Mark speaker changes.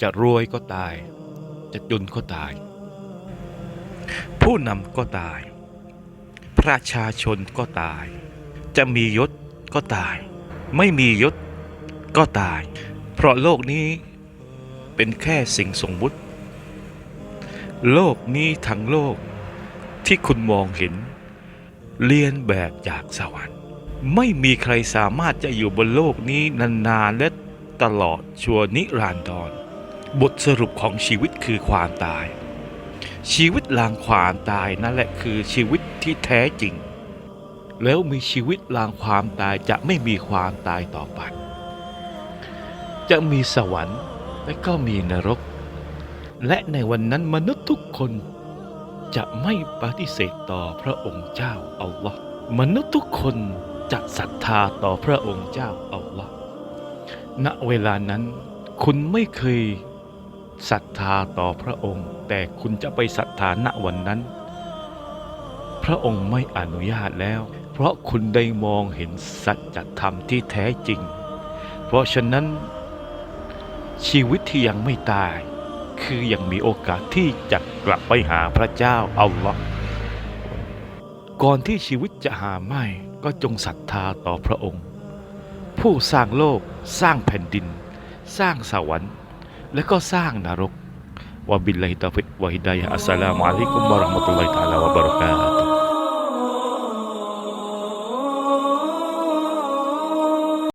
Speaker 1: จะรวยก็ตาย จะจนก็ตาย ผู้นำก็ตาย ประชาชนก็ตาย จะมียศก็ตาย ไม่มียศก็ตาย เพราะโลกนี้เป็นแค่สิ่งสมมุติ โลกนี้ทั้งโลกที่คุณมองเห็นเรียนแบบจากสวรรค์ ไม่มีใครสามารถจะอยู่บนโลกนี้นานๆและตลอดชั่วนิรันดร บทสรุปของชีวิตคือความตาย ชีวิตหลางความตายนั่นแหละคือชีวิตที่แท้จริง แล้วมีชีวิตหลางความตายจะไม่มีความตายต่อไป จะมีสวรรค์และก็มีนรก และในวันนั้นมนุษย์ทุกคนจะไม่ปฏิเสธต่อพระองค์เจ้าอัลลอฮ์มนุษย์ทุกคนจะศรัทธาต่อพระองค์เจ้าอัลลอฮ์ณเวลานั้นคุณไม่เคย ศรัทธาต่อพระองค์ แต่คุณจะไปศรัทธาณวันนั้น พระองค์ไม่อนุญาตแล้ว เพราะคุณได้มองเห็นสัจธรรมที่แท้จริง เพราะฉะนั้น ชีวิตที่ยังไม่ตาย คือยังมีโอกาสที่จะกลับไปหาพระเจ้าอัลลอฮ์ก่อนที่ชีวิตจะหาไม่ก็จงศรัทธาต่อพระองค์ ผู้สร้างโลกสร้างแผ่นดิน สร้างสวรรค์ และก็สร้างนรกวะบิลลาฮิตาฟิกวะฮิดายะอัสสลามุอะลัยกุมวะเราะห์มะตุลลอฮิตะอาลาวะบะ